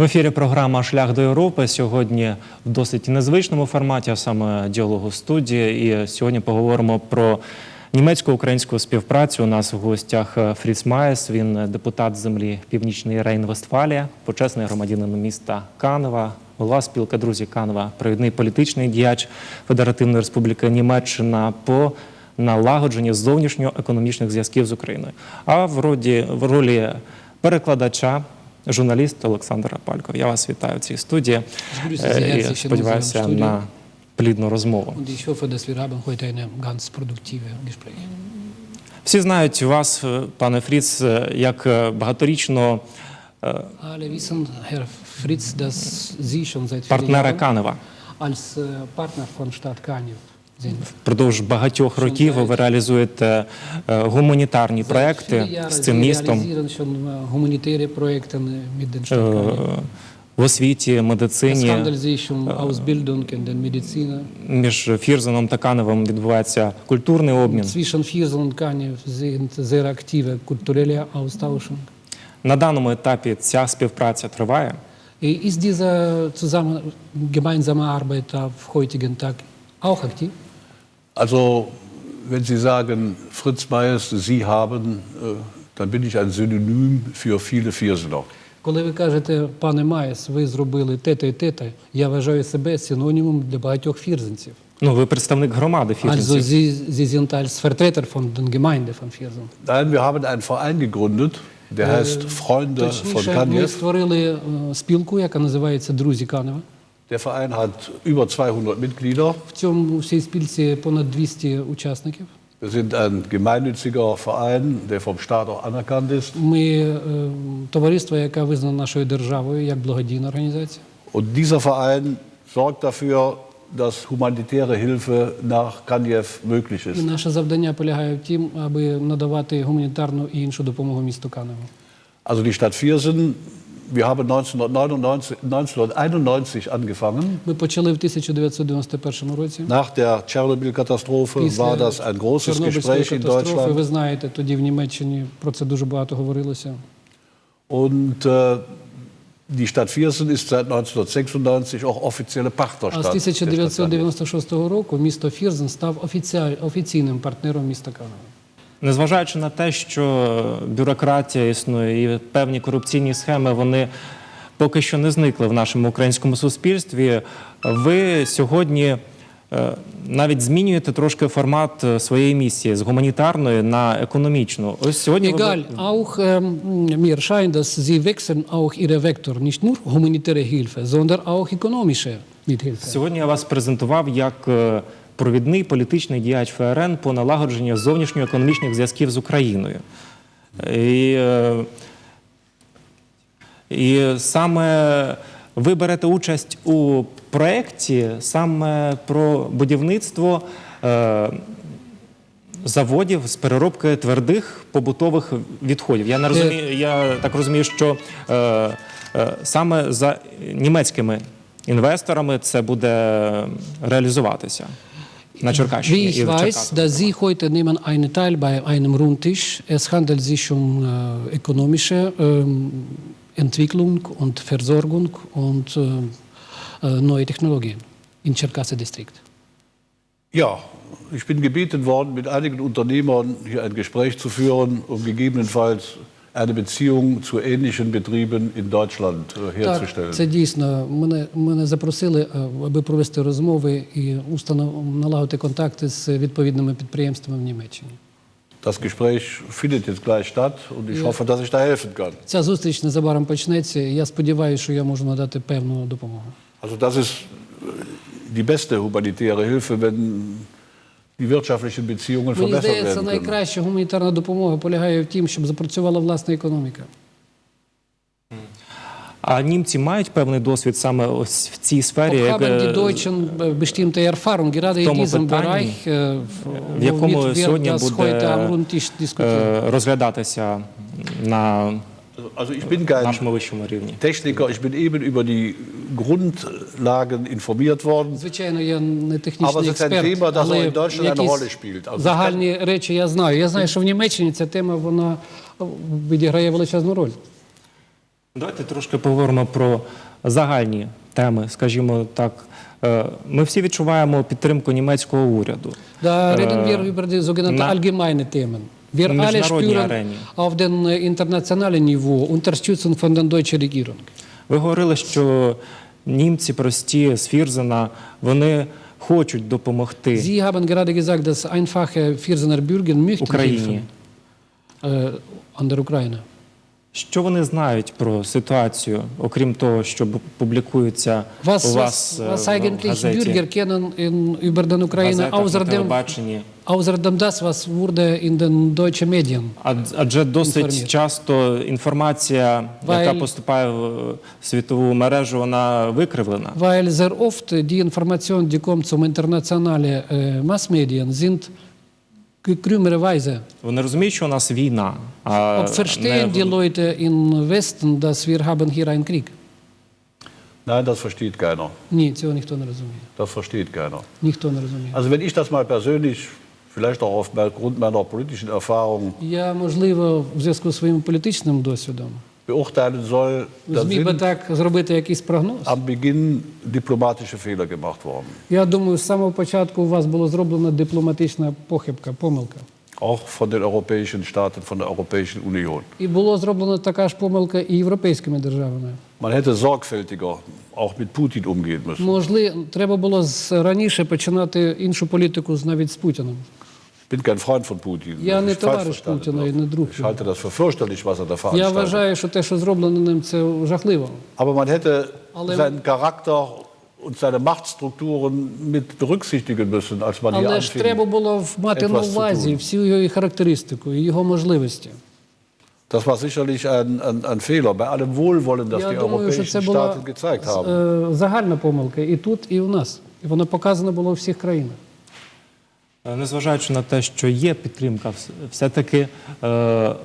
В ефірі програма Шлях до Європи сьогодні в досить незвичному форматі, а саме діалогу студії. І сьогодні поговоримо про німецько-українську співпрацю. У нас в гостях Фріц Маєс. Він депутат землі Північний Рейн-Вестфалія, почесний громадянин міста Канева, голова спілки друзі Канева, провідний політичний діяч Федеративної Республіки Німеччина по налагодженні зовнішньоекономічних зв'язків з Україною. А в в ролі перекладача. Журналіст Олександр Апальков. Я вас вітаю в цій студії Е, і сподіваюся на плідну розмову. Всі знають вас, е, пане Фріц, е, як е, багаторічного е, vielen партнера Канева. als äh, Partner von Stadt. Впродовж багатьох років ви реалізуєте е, гуманітарні проекти з цим містом äh, е, в освіті, медицині. um. Між Фірзеном та Каневом відбувається культурний обмін. На даному етапі ця співпраця триває. Ist diese zusammen, gemeinsame Arbeit auf heutigen Tag auch aktiv? Also, wenn Sie sagen, Fritz Meyers, Sie haben, äh, dann bin ich ein Synonym für viele Viersener. Коли ви кажете, пане Маєс, ви зробили те-те і те-те, я вважаю себе синонімом для багатьох фірзенців. Ну, ви представник громади Also фірзенців. Sie, Sie sind als Vertreter von den Gemeinde von Viersen. Nein, wir haben einen Verein gegründet, der heißt Freunde von Точніше, ми Kanjew. створили е, спілку, яка називається Друзі Канева. Der Verein hat über 200 Mitglieder. В цьому в цій спілці понад 200 учасників. Wir sind ein gemeinnütziger Verein, der vom Staat auch anerkannt ist. Ми е, товариство, яке визнано нашою державою як благодійна організація. Und dieser Verein sorgt dafür, dass humanitäre Hilfe nach Kanjew möglich І ist. наше завдання полягає в тім, аби надавати гуманітарну і іншу допомогу місту Каневу. Also die Stadt Viersen, wir haben 1999, 1991 angefangen. Ми почали в 1991 році. Nach der Tschernobyl-Katastrophe war das ein großes Gespräch in катастрофи, ви знаєте, тоді в Німеччині про це дуже багато говорилося. Und äh, die Stadt Viersen ist seit 1996 auch offizielle А з Partnerstadt. der 1996 року місто Фірзен став офіційним партнером міста Канева. Незважаючи на те, що бюрократія існує і певні корупційні схеми, вони поки що не зникли в нашому українському суспільстві. Ви сьогодні е, навіть змінюєте трошки формат е, своєї місії з гуманітарної на економічну. Ось сьогодні ви- Egal, auch ähm, mir scheint, dass Sie wechseln auch Ihre Vektor, nicht nur humanitäre Hilfe, sondern auch ökonomische Mithilfe. Сьогодні я вас презентував як е, провідний політичний діяч ФРН по налагодженню зовнішньоекономічних зв'язків з Україною. І, е, і саме ви берете участь у проєкті саме про будівництво е, заводів з переробки твердих побутових відходів. Я не розумію, я так розумію, що е, е, саме за німецькими інвесторами це буде реалізуватися на Черкащині. Wie ich і в weiß, Черкасах. dass Sie heute nehmen einen Teil bei einem Rundtisch. Es handelt sich um äh, ökonomische ähm, Entwicklung und Versorgung und äh, äh, neue Technologien in Cherkasse-Distrikt. Ja, ich bin gebeten worden, mit einigen Unternehmern hier ein Gespräch zu führen, um gegebenenfalls eine Beziehung zu ähnlichen Betrieben in Deutschland äh, Так, herzustellen. це дійсно. Мене, мене запросили, е, аби провести розмови і установ, налагодити контакти з відповідними підприємствами в Німеччині. Das Gespräch findet jetzt gleich statt und ich hoffe, dass ich da helfen kann. Ця зустріч незабаром почнеться. і Я сподіваюся, що я можу надати певну допомогу. Also das ist äh, die beste humanitäre Hilfe, wenn die wirtschaftlichen Beziehungen Мені verbessert здається, werden können. найкраща гуманітарна допомога полягає в тім, щоб запрацювала власна економіка. А німці мають певний досвід саме ось в цій сфері, як, е, Erfahrung gerade in тому diesem питанні, Bereich, äh, в якому womit сьогодні das heute am буде Rundtisch е, розглядатися на Also ich bin kein вищому рівні. Techniker, ich bin eben über die Grundlagen informiert worden. Звичайно, я не технічний експерт, das але in Deutschland eine Rolle spielt. Also загальні речі я знаю. Я знаю, що в Німеччині ця тема вона відіграє величезну роль. Давайте трошки поговоримо про загальні теми, скажімо так. Е, Ми всі відчуваємо підтримку німецького уряду. Da reden wir über die sogenannten allgemeine Themen. Wir alle spüren auf dem äh, internationalen Niveau Unterstützung von der deutschen Regierung. Ви говорили, що німці прості з Фірзена, вони хочуть допомогти Sie haben gerade gesagt, dass einfache Viersener Bürger möchten Ukraine. helfen äh, an der Ukraine. Що вони знають про ситуацію, окрім того, що б- публікується Was, у вас was, е, was в eigentlich газеті, Bürger kennen in, über den Ukraine, газетах, на außer dem, телебаченні? außer dem das, was wurde in den deutschen Medien. Ад- Адже досить часто інформація, яка поступає в світову мережу, вона викривлена. Weil sehr oft die Informationen, die kommen zum internationalen äh, Massmedien, sind krümmerweise. Вони розуміють, що у нас війна, а Ob verstehen die Leute im Westen, dass wir haben hier einen Krieg? Nein, das versteht keiner. Ні, цього ніхто не розуміє. Das versteht keiner. Ніхто не розуміє. Also wenn ich das mal persönlich, vielleicht auch aufgrund meiner politischen Erfahrung Я, можливо, в зв'язку з своїм політичним досвідом beurteilen soll, dann зміг би sind так зробити якийсь прогноз. am Beginn diplomatische Fehler gemacht worden. Я думаю, з самого початку у вас було зроблена дипломатична похибка, помилка. Auch von den europäischen Staaten, von der Europäischen Union. І було зроблена така ж помилка і європейськими державами. Man hätte sorgfältiger auch mit Putin umgehen müssen. Можливо, треба було з раніше починати іншу політику з- навіть з Путіним. Bin kein Freund von Putin. Dass не товариш Путіна і не друг Ich halte das für fürchterlich, was er da Я veranstaltet. вважаю, що те, що зроблено ним, це жахливо. Aber man hätte Ale- seinen Charakter und seine Machtstrukturen mit berücksichtigen müssen, als man hier Але ж треба було мати на etwas zu увазі tun. всю його характеристику, і його можливості. Das war sicherlich ein, ein, ein Fehler bei allem Wohlwollen, das Я die думаю, що europäischen була Staaten gezeigt haben. е, загальна помилка і тут, і у нас. І вона показана була у всіх країнах. Е, незважаючи на те, що є підтримка, все-таки е,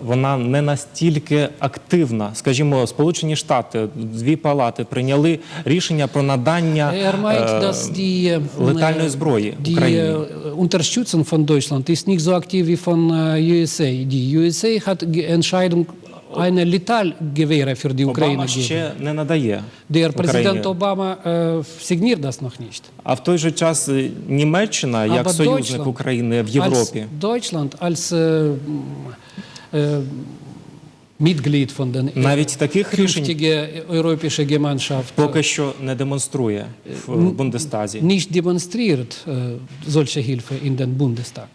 вона не настільки активна. Скажімо, Сполучені Штати, дві палати прийняли рішення про надання е, летальної зброї Україні. Unterstützung von Deutschland ist nicht so aktiv wie von USA. Die USA hat Entscheidung, eine Letalgewehre für die Ukraine Обама geben. ще не надає Der Україні. Präsident Obama äh, signiert das noch nicht. А в той же час е, Німеччина, як союзник Deutschland України в Als Європі, Deutschland als äh, äh, Mitglied von den навіть таких рішень künftige europäische Gemeinschaft поки що не демонструє в в Бундестазі. nicht demonstriert äh, solche Hilfe in den Bundestag.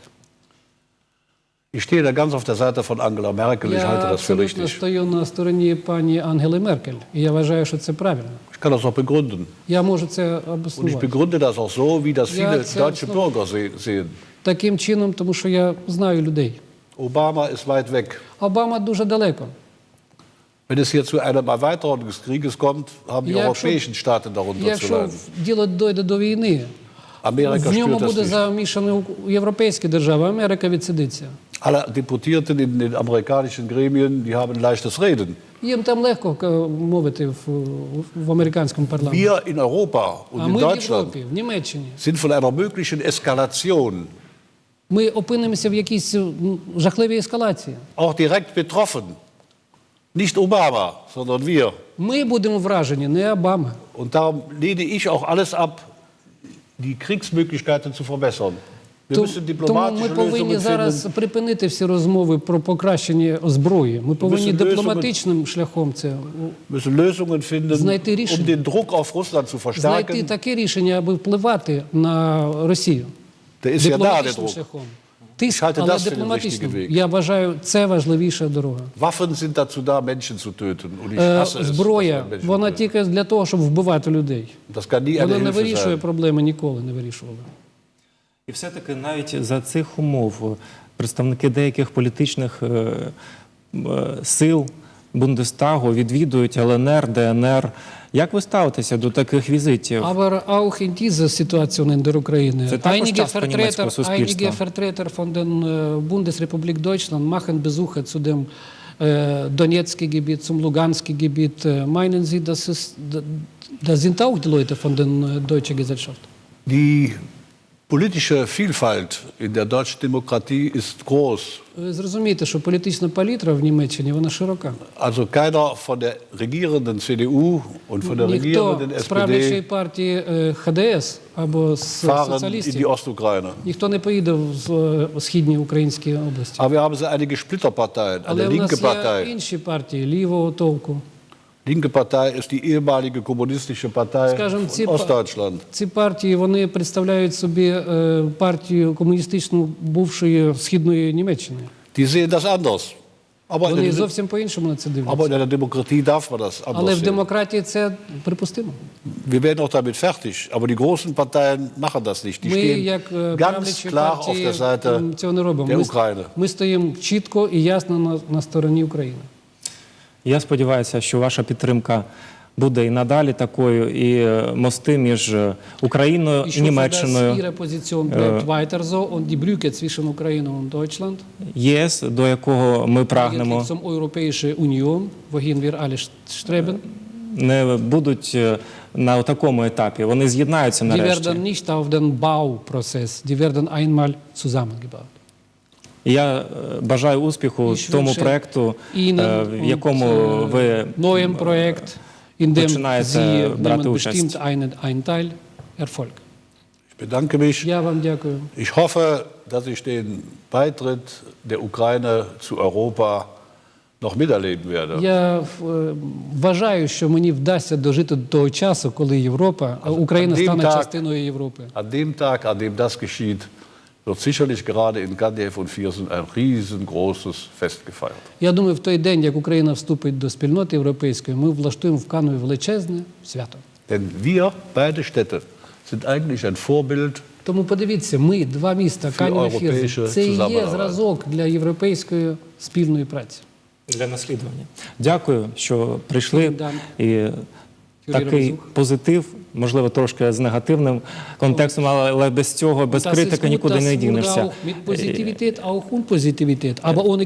Ich stehe da ganz auf der Seite von Angela Merkel. Ich Я halte das für абсолютно richtig. стою на стороні пані Ангели Меркель, і я вважаю, що це правильно. Ich kann das auch begründen. Я можу це Und ich обоснувати. begründe das auch so, wie das Ja, viele das- deutsche Bürger se- sehen. Таким чином, тому що я знаю людей. Obama ist weit weg. Обама дуже далеко. Wenn es hier zu einem Erweiterung des Krieges kommt, haben die Ja, europäischen Staaten darunter zu Якщо leiden. діло дойде до війни, Amerika в ньому буде замішані європейські держави, Америка відсидиться. Alle Deportierten in den amerikanischen die haben leichtes Reden. Їм там легко е, мовити в, в американському парламенті. Wir in Europa und А in ми в Deutschland Європі, в Німеччині. sind von einer möglichen Eskalation Ми опинимося в якійсь жахливій ескалації. auch direkt betroffen. Nicht Obama, sondern wir. Ми будемо вражені, не Обама. Und darum lehne ich auch alles ab, die Kriegsmöglichkeiten zu verbessern. Тому ми повинні зараз припинити всі розмови про покращення зброї. Ми повинні дипломатичним шляхом це Знайти um рішення. знайти таке рішення, аби впливати на Росію. Дипломатичним шляхом. Тиск, але Weg. Я вважаю, це важливіша дорога. Waffen sind dazu da, Menschen zu töten. Und ich Е, hasse Зброя, es, вона тільки для того, щоб вбивати людей. Das kann nie Вона не вирішує sein. проблеми, ніколи не вирішувала. І все-таки навіть за цих умов представники деяких політичних е, е, сил Бундестагу відвідують ЛНР, ДНР. Як ви ставитеся до таких візитів? Aber auch in dieser Situation in der Ukraine. Це також Einige частка Vertreter, німецького суспільства. einige Vertreter von den äh, Bundesrepublik Deutschland machen Besuche zu dem äh, Donetsker Gebiet, zum Lugansker Gebiet. Äh, meinen Sie, das, ist, da, da sind auch die Leute von der äh, deutschen Gesellschaft? Die politische Vielfalt in der deutschen Demokratie ist groß. Ви зрозумієте, що політична палітра в Німеччині вона широка. Also keiner von der regierenden CDU und von der Ніхто regierenden з правлячої SPD партії е, ХДС або з fahren in die Ostukraine. ніхто не поїде в з- е, східні українські області. Aber wir haben so einige Splitterparteien. Але Eine в нас є Partei. інші партії лівого толку. Linke Partei ist die ehemalige kommunistische Partei Скажем, ці, von Ostdeutschland. ці партії вони представляють собі е, партію комуністичну бувшої східної Німеччини. Die sehen das anders. Aber in, Вони der, зовсім по-іншому на це aber дивляться. in einer Demokratie darf man das Але anders в sehen. демократії це припустимо. Wir werden auch damit fertig. Aber die großen Parteien machen das nicht. Die Ми, stehen як е, ganz правлячі klar auf партії, der Seite м, цього не робимо. der Ми, Ukraine. ми стоїмо чітко і ясно на, на стороні України. Я сподіваюся, що ваша підтримка буде і надалі такою, і е, мости між е, Україною і Німеччиною, Ihre Position bleibt weiter so und die Brücke zwischen Ukraine und Deutschland ЄС, до якого ми прагнемо, eigentlich zum Europäische Union, wohin wir alle streben. не будуть е, на такому етапі. Вони з'єднаються Die нарешті. werden nicht auf den Bauprozess, die werden einmal zusammengebaut. І Я е, бажаю успіху Ich тому проекту, е, в якому äh, ви dem починаєте брати участь. Erfolg. Ich bedanke mich. Я вам дякую. Ich hoffe, dass ich den Beitritt der Ukraine zu Europa noch miterleben werde. Я е, вважаю, що мені вдасться дожити до того часу, коли Європа, Україна стане частиною Європи. An dem Tag, an dem das geschieht, wird sicherlich gerade in Gandhi und Viersen ein riesengroßes Fest gefeiert. Я думаю, в той день, як Україна вступить до спільноти європейської, ми влаштуємо в Канові величезне свято. Denn wir, beide Städte, sind eigentlich ein Vorbild Тому подивіться, ми два міста Канів і Фірзи. Це і є зразок для європейської спільної праці. для наслідування. Дякую, що прийшли. І такий позитив, можливо, трошки з негативним контекстом, але без цього, без критики нікуди не дінешся.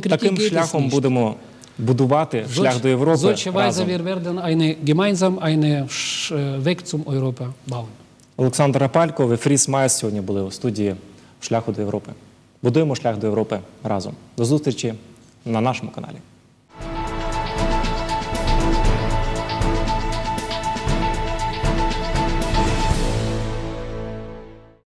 Таким шляхом будемо будувати шлях до Європи разом. eine, gemeinsam äh, Weg zum Europa bauen. Олександр Рапальков і Фріс Майс сьогодні були у студії шляху до Європи. Будуємо шлях до Європи разом. До зустрічі на нашому каналі.